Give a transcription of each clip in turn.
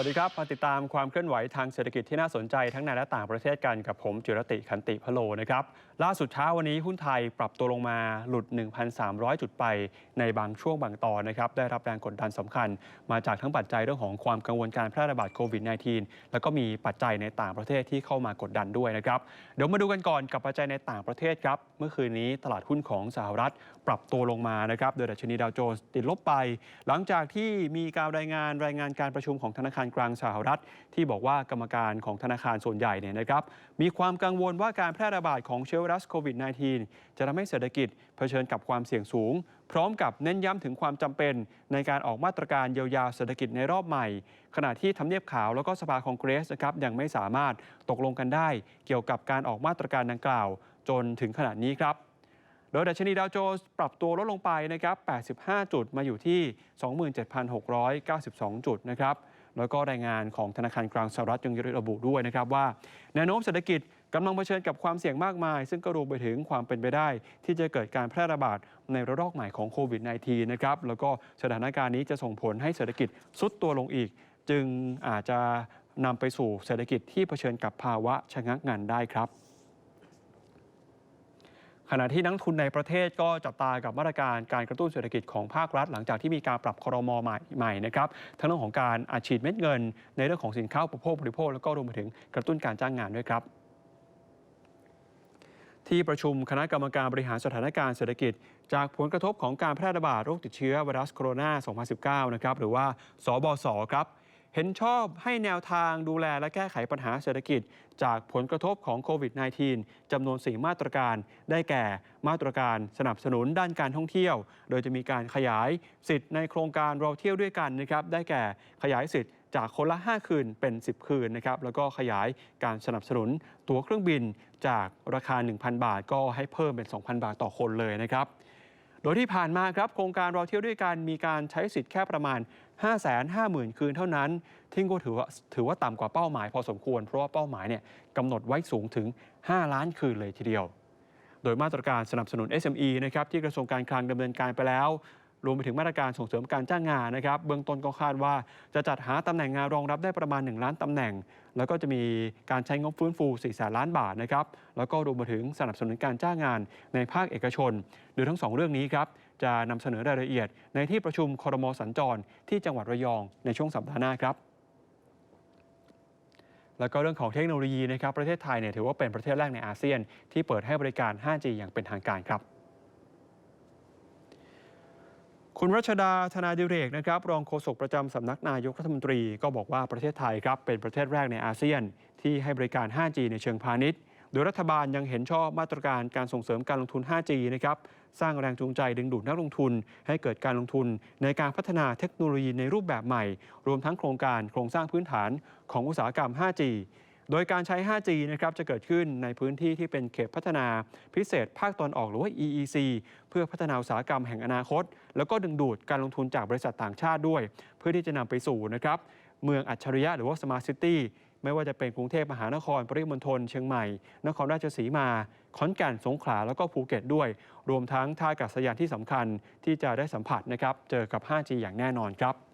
วัสดีครับมาติดตามความเคลื่อนไหวทางเศรษฐกิจที่น่าสนใจทั้งในและต่างประเทศกันกับผมจิรติขันติพะโลนะครับ ล่าสุดเช้าวันนี้หุ้นไทยปรับตัวลงมาหลุด 1,300 จุดไปในบางช่วงบางตอนนะครับ ได้รับแรงกดดันสำคัญ มาจากทั้งปัจจัยเรื่องของความกังวลการแพร่ระบาดโควิด -19 แล้วก็มีปัจจัยในต่างประเทศที่เข้ามากดดันด้วยนะครับ เดี๋ยวมาดูกันก่อนกับปัจจัยในต่างประเทศครับ เมื่อคืนนี้ตลาดหุ้นของสหรัฐปรับตัวลงมานะครับ โดยดัชนีดาวโจนส์ติดลบไป หลังจากที่มีการรายงานรายงานการประชุมของธนาคารกลางสหรัฐ ที่บอกว่ากรรมการของธนาคารส่วนใหญ่เนี่ยนะครับมีความกังวลว่าการแพร่ระบาดของเชื้อไวรัสโควิด -19 จะทำให้เศรษฐกิจเผชิญกับความเสี่ยงสูง พร้อมกับเน้นย้ำถึงความจำเป็น ในการออกมาตรการเยียวยาเศรษฐกิจในรอบใหม่ ขณะที่ทำเนียบขาวแล้วก็สภาคองเกรสนะครับยังไม่สามารถตกลงกันได้ เกี่ยวกับการออกมาตรการดังกล่าว จนถึงขณะนี้ครับโดยดัชนีดาวโจนส์ปรับตัวลดลงไปนะครับ 85 จุดมาอยู่ที่ 27,692 จุดนะครับ แล้วก็รายงานของธนาคารกลางสหรัฐยังระบุด้วยนะครับว่าแนวโน้มเศรษฐกิจกำลังเผชิญกับความเสี่ยงมากมาย ซึ่งก็รวมไปถึงความเป็นไปได้ ที่จะเกิดการแพร่ระบาดในระลอกใหม่ของโควิด -19 นะครับแล้วก็สถานการณ์นี้จะส่งผลให้เศรษฐกิจซุดตัวลงอีก จึงอาจจะนำไปสู่เศรษฐกิจที่เผชิญกับภาวะชะงักงันได้ครับ ขณะที่นักทุนในประเทศก็จับตากับมาตรการการกระตุ้นเศรษฐกิจของภาครัฐ หลังจากที่มีการปรับครมใหม่ใหม่นะครับทั้งเรื่องของการอัดฉีดเม็ดเงิน ในเรื่องของสินค้าอุปโภคบริโภคแล้วก็รวมไปถึงกระตุ้นการจ้างงานด้วยครับที่ประชุมคณะกรรมการบริหารสถานการณ์เศรษฐกิจ จากผลกระทบของการแพร่ระบาดโรคติดเชื้อไวรัสโคโรนา 2019 นะครับหรือว่า สบศครับ ห็นชอบให้แนวทางดูแลและแก้ไขปัญหาเศรษฐกิจ จากผลกระทบของโควิด -19 จำนวน 4 มาตรการ ได้แก่มาตรการสนับสนุนด้านการท่องเที่ยว โดยจะมีการขยายสิทธิ์ในโครงการเราเที่ยวด้วยกันนะครับ ได้แก่ขยายสิทธิ์จากคนละ 5 คืนเป็น 10 คืนนะครับ แล้วก็ขยายการสนับสนุนตั๋วเครื่องบินจากราคา 1,000 บาท ก็ให้เพิ่มเป็น 2,000 บาทต่อคนเลยนะครับ โดยที่ผ่านมาครับโครงการเราเที่ยวด้วยกันมีการใช้สิทธิ์แค่ประมาณ 550,000 คืนเท่านั้นที่ก็ถือว่าถือว่าต่ำกว่าเป้าหมายพอสมควร เพราะว่าเป้าหมายเนี่ยกำหนดไว้สูงถึง 5 ล้านคืนเลยทีเดียว โดยมาตรการสนับสนุน SME นะครับที่กระทรวงการคลังดำเนินการไปแล้วรวมไปถึงมาตรการส่งเสริมการจ้างงานนะครับ เบื้องต้นก็คาดว่าจะจัดหาตำแหน่งงานรองรับได้ประมาณ 1 ล้านตำแหน่ง แล้วก็จะมีการใช้งบฟื้นฟู4แสนล้านบาทนะครับ แล้วก็รวมไปถึงสนับสนุนการจ้างงานในภาคเอกชน โดยทั้งสองเรื่องนี้ครับ จะนำเสนอรายละเอียด ในที่ประชุมครมสัญจร ที่จังหวัดระยองในช่วงสัปดาห์หน้าครับแล้วก็เรื่องของเทคโนโลยีนะครับประเทศไทยเนี่ยถือว่าเป็นประเทศแรกในอาเซียน ที่เปิดให้บริการ 5G อย่างเป็นทางการครับ คุณรัชดาธนาดิเรกนะครับรองโฆษกประจำสำนักนายกรัฐมนตรีก็บอกว่าประเทศไทยครับเป็นประเทศแรกในอาเซียน ที่ให้บริการ 5G ในเชิงพาณิชย์ โดยรัฐบาลยังเห็นชอบมาตรการการส่งเสริมการลงทุน 5G นะครับสร้างแรงจูงใจดึงดูดนักลงทุน ให้เกิดการลงทุนในการพัฒนาเทคโนโลยีในรูปแบบใหม่ รวมทั้งโครงการโครงสร้างพื้นฐานของอุตสาหกรรม 5G โดยการใช้ 5G นะครับจะเกิดขึ้นในพื้นที่ที่เป็นเขตพัฒนาพิเศษภาคตอนออกหรือว่า EEC เพื่อพัฒนาอุตสาหกรรมแห่งอนาคต แล้วก็ดึงดูดการลงทุนจากบริษัทต่างชาติด้วย เพื่อที่จะนำไปสู่นะครับเมืองอัจฉริยะหรือว่า Smart City ไม่ว่าจะเป็นกรุงเทพมหานคร ปริมณฑล เชียงใหม่ นครราชสีมา ขอนแก่น สงขลา แล้วก็ภูเก็ตด้วย รวมทั้งท่าอากาศยานที่สำคัญที่จะได้สัมผัสนะครับ เจอกับ 5G อย่างแน่นอนครับ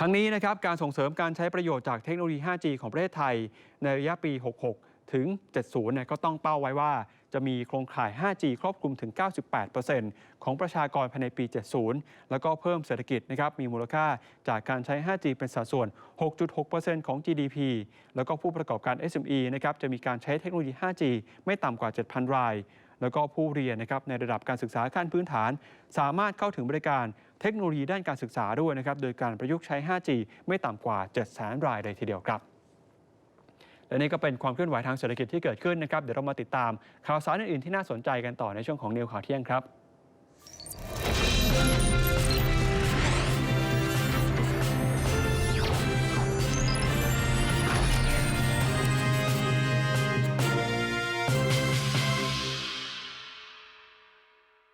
ทั้งนี้นะครับการส่งเสริมการใช้ประโยชน์จากเทคโนโลยี 5G ของประเทศไทย ในระยะปี 66 ถึง 70เนี่ยก็ต้องเป้าไว้ว่า จะมีโครงข่าย 5G ครอบคลุมถึง 98%ของประชากรภายในปี 70 แล้วก็เพิ่มเศรษฐกิจนะครับมีมูลค่าจากการใช้ 5G เป็นสัดส่วน 6.6%ของ GDP แล้วก็ผู้ประกอบการ SME นะครับจะมีการใช้เทคโนโลยี 5G ไม่ต่ำกว่า 7,000 รายแล้วก็ผู้เรียนนะครับในระดับการศึกษาขั้นพื้นฐาน สามารถเข้าถึงบริการ เทคโนโลยีด้านการศึกษาด้วยนะครับ โดยการประยุกต์ใช้ 5G ไม่ต่ำกว่า700,000รายเลยทีเดียวครับ และนี่ก็เป็นความเคลื่อนไหวทางเศรษฐกิจที่เกิดขึ้นนะครับ เดี๋ยวเรามาติดตามข่าวสารอื่นๆที่น่าสนใจกันต่อในช่วงของนิวข่าวเที่ยงครับ